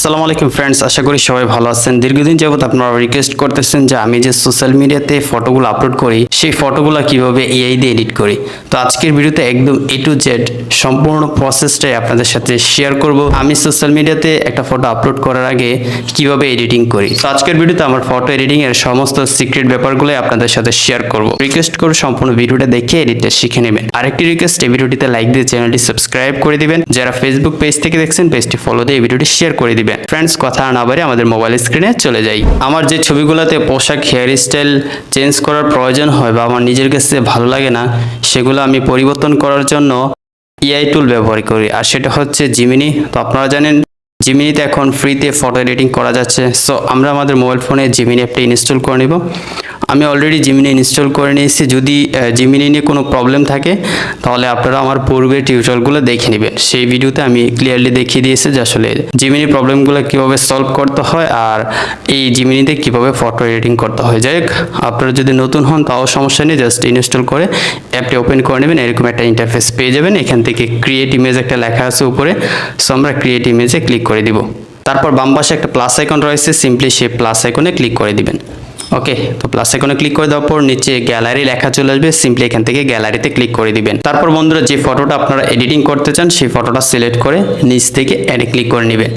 আসসালামু আলাইকুম ফ্রেন্ডস আশা করি সবাই ভালো আছেন। দীর্ঘদিন যাবত আপনারা রিকোয়েস্ট করতেছেন যে আমি যে সোশ্যাল মিডিয়াতে ফটোগুলো আপলোড করি, সেই ফটোগুলো কীভাবে এআই দিয়ে এডিট করি। তো আজকের ভিডিওতে একদম এ টু জেড সম্পূর্ণ প্রসেসটাই আপনাদের সাথে শেয়ার করব। আমি সোশ্যাল মিডিয়াতে একটা ফটো আপলোড করার আগে কীভাবে এডিটিং করি। তো আজকের ভিডিওতে আমার ফটো এডিটিং এর সমস্ত সিক্রেট ব্যাপারগুলো আপনাদের সাথে শেয়ার করব। রিকোয়েস্ট করে সম্পূর্ণ ভিডিওটা দেখে এডিটটা শিখে নেবেন। আরেকটি রিকোয়েস্ট এই ভিডিওটিতে লাইক দিয়ে চ্যানেলটি সাবস্ক্রাইব করে দিবেন। যারা ফেসবুক পেজ থেকে দেখছেন পেজটি ফলো দিয়ে এই ভিডিওটি শেয়ার করে দিবেন। ফ্রেন্ডস কথা না বাড়ি আমাদের মোবাইল স্ক্রিনে চলে যাই। আমার যে ছবিগুলোতে পোশাক হেয়ার স্টাইল চেঞ্জ করার প্রয়োজন হয় বা আমার নিজের কাছে ভালো লাগে না, সেগুলো আমি পরিবর্তন করার জন্য এআই টুল ব্যবহার করি। আর সেটা হচ্ছে জিমিনি তো আপনারা জানেন জিমিনিতে এখন ফ্রিতে ফটো এডিটিং করা যাচ্ছে। সো আমরা আমাদের মোবাইল ফোনে জিমিনি অ্যাপটি ইনস্টল করে নিব। আমি অলরেডি জিমিনি ইনস্টল করে নিয়েছি। যদি জিমিনি নিয়ে কোনো প্রবলেম থাকে, তাহলে আপনারা আমার পূর্বের টিউটোরিয়ালগুলো দেখে নেবেন। সেই ভিডিওতে আমি ক্লিয়ারলি দেখিয়ে দিয়েছি যে আসলে জিমিনি প্রবলেমগুলো কীভাবে সলভ করতে হয় আর এই জিমিনিতে কীভাবে ফটো এডিটিং করতে হয়। যাই হোক, আপনারা যদি নতুন হন, তাও সমস্যা নেই জাস্ট ইনস্টল করে অ্যাপটি ওপেন করে নেবেন। এরকম একটা ইন্টারফেস পেয়ে যাবেন। এখান থেকে ক্রিয়েট ইমেজ একটা লেখা আছে উপরে সো আমরা ক্রিয়েট ইমেজে ক্লিক করে দিব। তারপর বাম পাশে একটা প্লাস আইকন রয়েছে সিম্পলি সেই প্লাস আইকনে ক্লিক করে দিবেন। ওকে তো প্লাস আইকনে ক্লিক করে দেওয়ার পর নিচে গ্যালারি লেখা চলে আসবে। সিম্পলি এখান থেকে গ্যালারিতে ক্লিক করে দিবেন। তারপর বন্ধুরা যে ফটোটা আপনারা এডিটিং করতে চান, সেই ফটোটা সিলেক্ট করে নিচ থেকে অ্যাডে ক্লিক করে নেবেন।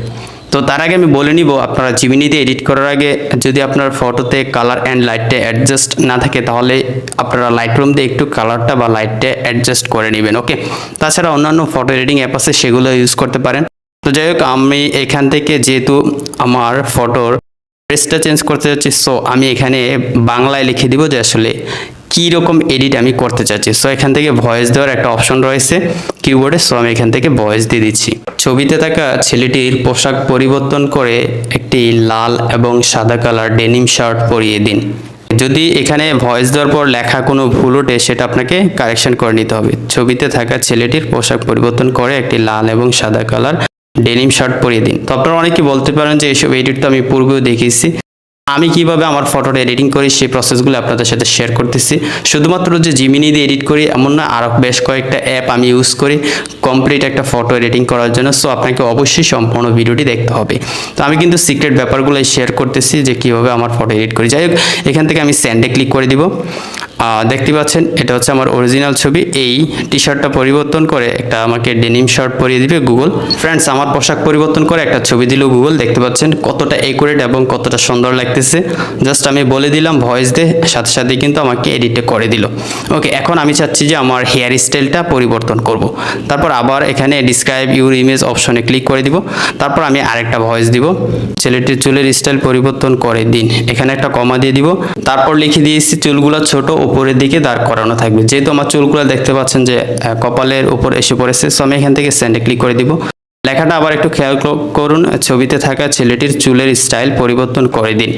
তো তার আগে আমি বলে নিব, আপনারা জিমিনিতে এডিট করার আগে যদি আপনার ফটোতে কালার অ্যান্ড লাইটটা অ্যাডজাস্ট না থাকে, তাহলে আপনারা লাইট রুম দিয়ে একটু কালারটা বা লাইটটা অ্যাডজাস্ট করে নেবেন। ওকে তাছাড়া অন্যান্য ফটো এডিটিং অ্যাপ আছে, সেগুলো ইউজ করতে পারেন। তো যাই হোক, আমি এখান থেকে যেহেতু আমার ফটোর ড্রেসটা চেঞ্জ করতে যাচ্ছি সো আমি এখানে বাংলায় লিখে দিব যে আসলে কী রকম এডিট আমি করতে চাচ্ছি। সো এখান থেকে ভয়েস দেওয়ার একটা অপশন রয়েছে কিবোর্ডে সো আমি এখান থেকে ভয়েস দিয়ে দিচ্ছি। ছবিতে থাকা ছেলেটির পোশাক পরিবর্তন করে একটি লাল এবং সাদা কালার ডেনিম শার্ট পরিয়ে দিন। যদি এখানে ভয়েস দেওয়ার পর লেখা কোনো ভুল ওঠে, সেটা আপনাকে কারেকশন করে নিতে হবে। ছবিতে থাকা ছেলেটির পোশাক পরিবর্তন করে একটি লাল এবং সাদা কালার ডেনিম শার্ট পরিয়ে দিন। তো আপনারা অনেকে বলতে পারেন যে এইসব এডিট তো আমি পূর্বেও দেখিয়েছি আমি কীভাবে আমার ফটোটা এডিটিং করি, সেই প্রসেসগুলো আপনাদের সাথে শেয়ার করতেছি। শুধুমাত্র যে জিমিনি দিয়ে এডিট করি, এমন না আরও বেশ কয়েকটা অ্যাপ আমি ইউজ করি কমপ্লিট একটা ফটো এডিটিং করার জন্য। সো আপনাকে অবশ্যই সম্পূর্ণ ভিডিওটি দেখতে হবে। তো আমি কিন্তু সিক্রেট ব্যাপারগুলো শেয়ার করতেছি যে কীভাবে আমার ফটো এডিট করি। যাই হোক, এখান থেকে আমি স্যান্ডে ক্লিক করে দিব। দেখতে পাচ্ছেন, এটা হচ্ছে আমার অরিজিনাল ছবি। এই টি শার্টটা পরিবর্তন করে একটা আমাকে ডেনিম শার্ট পরিয়ে দিবে গুগল ফ্রেন্ডস আমার পোশাক পরিবর্তন করে একটা ছবি দিল গুগল দেখতে পাচ্ছেন, কতটা একুরেট এবং কতটা সুন্দর লাগতেছে। জাস্ট আমি বলে দিলাম ভয়েস দিয়ে, সাথে সাথে কিন্তু আমাকে এডিটে করে দিল। ওকে এখন আমি চাচ্ছি যে আমার হেয়ার স্টাইলটা পরিবর্তন করব। তারপর আবার এখানে ডিসক্রাইব ইউর ইমেজ অপশনে ক্লিক করে দিব। তারপর আমি আরেকটা ভয়েস দিব। ছেলেটির চুলের স্টাইল পরিবর্তন করে দিন। এখানে একটা কমা দিয়ে দিব। তারপর লিখে দিয়েছি, চুলগুলো ছোট উপরের দিকে দাঁড় করানো থাকবে। যেহেতু আমার চুলগুলো দেখতে পাচ্ছেন যে কপালের উপর এসে পড়েছে সো আমি এখান থেকে সেন্ডে ক্লিক করে দিব। লেখাটা আবার একটু খেয়াল করুন, ছবিতে থাকা ছেলেটির চুলের স্টাইল পরিবর্তন করে দিন।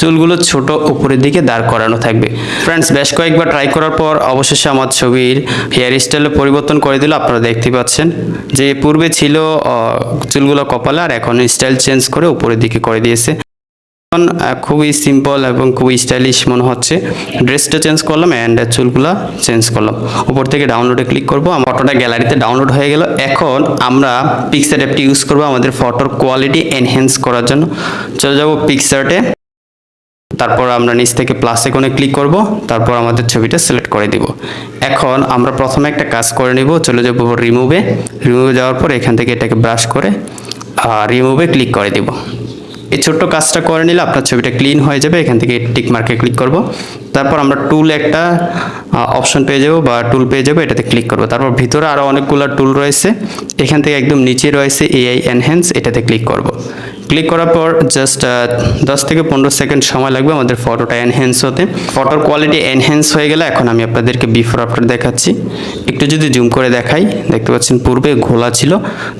চুলগুলো ছোট উপরের দিকে দাঁড় করানো থাকবে। ফ্রেন্ডস বেশ কয়েকবার ট্রাই করার পর অবশেষে আমার ছবির হেয়ার স্টাইল পরিবর্তন করে দিল, আপনারা দেখতে পাচ্ছেন। যে পূর্বে ছিল চুলগুলো কপালে, আর এখন স্টাইল চেঞ্জ করে উপরের দিকে করে দিয়েছে। খুবই সিম্পল এবং খুবই স্টাইলিশ মনে হচ্ছে। ড্রেসটা চেঞ্জ করলাম অ্যান্ড চুলগুলো চেঞ্জ করলাম। উপর থেকে ডাউনলোডে ক্লিক করব। আমার ফটোটা গ্যালারিতে ডাউনলোড হয়ে গেল। এখন আমরা পিকচার অ্যাপটি ইউজ করব আমাদের ফটোর কোয়ালিটি এনহ্যান্স করার জন্য। চলে যাব পিকচারটে তারপর আমরা নিচ থেকে প্লাস আইকনে ক্লিক করব। তারপর আমাদের ছবিটা সিলেক্ট করে দিব। এখন আমরা প্রথমে একটা কাজ করে নিব। চলে যাব রিমুভে রিমুভে যাওয়ার পর এখান থেকে এটাকে ব্রাশ করে রিমুভে ক্লিক করে দিব। এই ছোট্ট কাজটা করে নিলে আপনার ছবিটা ক্লিন হয়ে যাবে। এখান থেকে টিক মার্কে ক্লিক করব। তারপর আমরা টুল একটা অপশন পেয়ে যাব বা টুল পেয়ে যাব, এটাতে ক্লিক করব। তারপর ভিতরে আরও অনেকগুলো টুল রয়েছে। এখান থেকে একদম নিচে রয়েছে এআই এনহ্যান্স এটাতে ক্লিক করব। ক্লিক করার পর জাস্ট দশ থেকে পনেরো সেকেন্ড সময় লাগবে আমাদের ফটোটা এনহ্যান্স হতে। ফটোর কোয়ালিটি এনহ্যান্স হয়ে গেলে এখন আমি আপনাদেরকে বিফোর আফটার দেখাচ্ছি। একটু যদি জুম করে দেখাই, দেখতে পাচ্ছেন পূর্বে ঘোলা ছিল।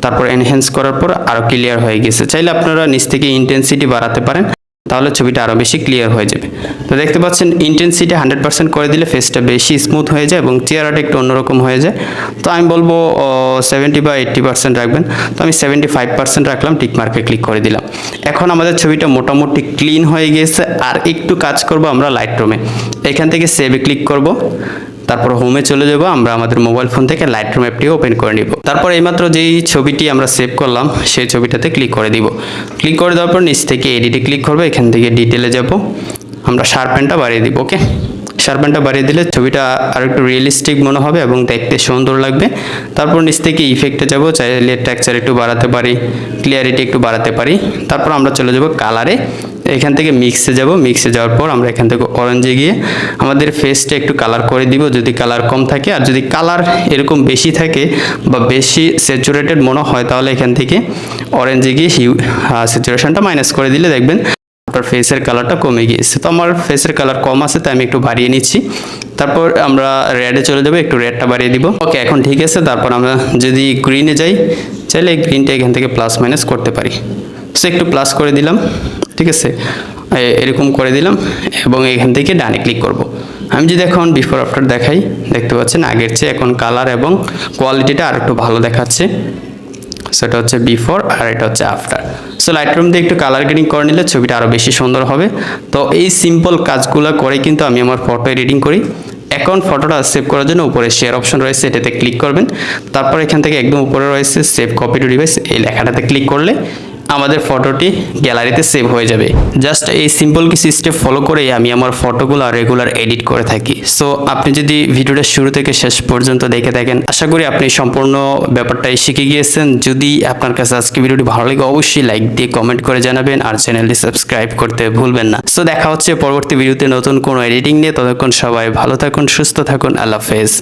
তারপর এনহ্যান্স করার পর আরও ক্লিয়ার হয়ে গেছে। চাইলে আপনারা নিচ থেকে ইন্টেন্সিটি বাড়াতে পারেন। তাহলে ছবিটা আরও বেশি ক্লিয়ার হয়ে যাবে। তো দেখতে পাচ্ছেন ইন্টেন্সিটি হান্ড্রেড পার্সেন্ট করে দিলে ফেসটা বেশি স্মুথ হয়ে যায় এবং চেহারাটা একটু অন্যরকম হয়ে যায়। তো আমি বলব সেভেন্টি বা এইট্টি পার্সেন্ট রাখবেন। তো আমি সেভেন্টি ফাইভ পার্সেন্ট রাখলাম টিক মার্কে ক্লিক করে দিলাম। এখন আমাদের ছবিটা মোটামুটি ক্লিন হয়ে গিয়েছে, আর একটু কাজ করব আমরা লাইট রুমে এখান থেকে সেভে ক্লিক করব। তারপর হোমে চলে যাব, আমরা আমাদের মোবাইল ফোন থেকে লাইট রুম অ্যাপটি ওপেন করে নিব। তারপর এইমাত্র যেই ছবিটি আমরা সেভ করলাম, সেই ছবিটাতে ক্লিক করে দিব। ক্লিক করে দেওয়ার পর নিচ থেকে এডিটে ক্লিক করব, এখান থেকে ডিটেলে যাব। আমরা শার্পেনটা বাড়িয়ে দিব ওকে শার্পেনটা বাড়িয়ে দিলে ছবিটা আর একটু রিয়েলিস্টিক মনে হবে এবং দেখতে সুন্দর লাগবে। তারপর নিচ থেকে ইফেক্টে যাব, চাইলে টেক্সচার একটু বাড়াতে পারি ক্লিয়ারিটি একটু বাড়াতে পারি। তারপর আমরা চলে যাব কালারে এখান থেকে মিক্সে যাব। মিক্সে যাওয়ার পর আমরা এখান থেকে অরেঞ্জে গিয়ে আমাদের ফেসটা একটু কালার করে দিব। যদি কালার কম থাকে আর যদি কালার এরকম বেশি থাকে বা বেশি স্যাচুরেটেড মনে হয়, তাহলে এখান থেকে অরেঞ্জে গিয়ে হিউ স্যাচুরেশনটা মাইনাস করে দিলে দেখবেন আপনার ফেসের কালারটা কমে গিয়েছে। তো আমার ফেসের কালার কম আছে, তাই আমি একটু বাড়িয়ে নিচ্ছি। তারপর আমরা রেডে চলে যাব, একটু রেডটা বাড়িয়ে দিব। ওকে এখন ঠিক আছে। তারপর আমরা যদি গ্রিনে যাই চাইলে গ্রিনটা এখান থেকে প্লাস মাইনাস করতে পারি। সো একটু প্লাস করে দিলাম। ঠিক আছে? এরকম করে দিলাম এবং এখান থেকে ডানে ক্লিক করব। আমি যদি এখন বিফোর আফটার দেখাই, দেখতে পাচ্ছেন আগের চেয়ে এখন কালার এবং কোয়ালিটিটা আর একটু ভালো দেখাচ্ছে। সেটা হচ্ছে বিফোর আর এটা হচ্ছে আফটার সো লাইট রুম দিয়ে একটু কালার গ্রেডিং করে নিলে ছবিটা আরও বেশি সুন্দর হবে। তো এই সিম্পল কাজগুলো করে কিন্তু আমি আমার ফটো এডিটিং করি। এখন ফটোটা সেভ করার জন্য উপরে শেয়ার অপশন রয়েছে, এটাতে ক্লিক করবেন। তারপর এখান থেকে একদম উপরে রয়েছে সেভ কপি টু ডিভাইস এই লেখাটাতে ক্লিক করলে আমাদের ফটোটি গ্যালারিতে সেভ হয়ে যাবে। জাস্ট এই সিম্পল কিছু স্টেপ ফলো করেই আমি আমার ফটোগুলো রেগুলার এডিট করে থাকি। সো আপনি যদি ভিডিওটা শুরু থেকে শেষ পর্যন্ত দেখে থাকেন, আশা করি আপনি সম্পূর্ণ ব্যাপারটাই শিখে গিয়েছেন। যদি আপনার কাছে আজকে ভিডিওটি ভালো লাগে, অবশ্যই লাইক দিয়ে কমেন্ট করে জানাবেন আর চ্যানেলটি সাবস্ক্রাইব করতে ভুলবেন না। সো দেখা হচ্ছে পরবর্তী ভিডিওতে নতুন কোনো এডিটিং নিয়ে। ততক্ষণ সবাই ভালো থাকুন, সুস্থ থাকুন। আল্লাহ হাফেজ।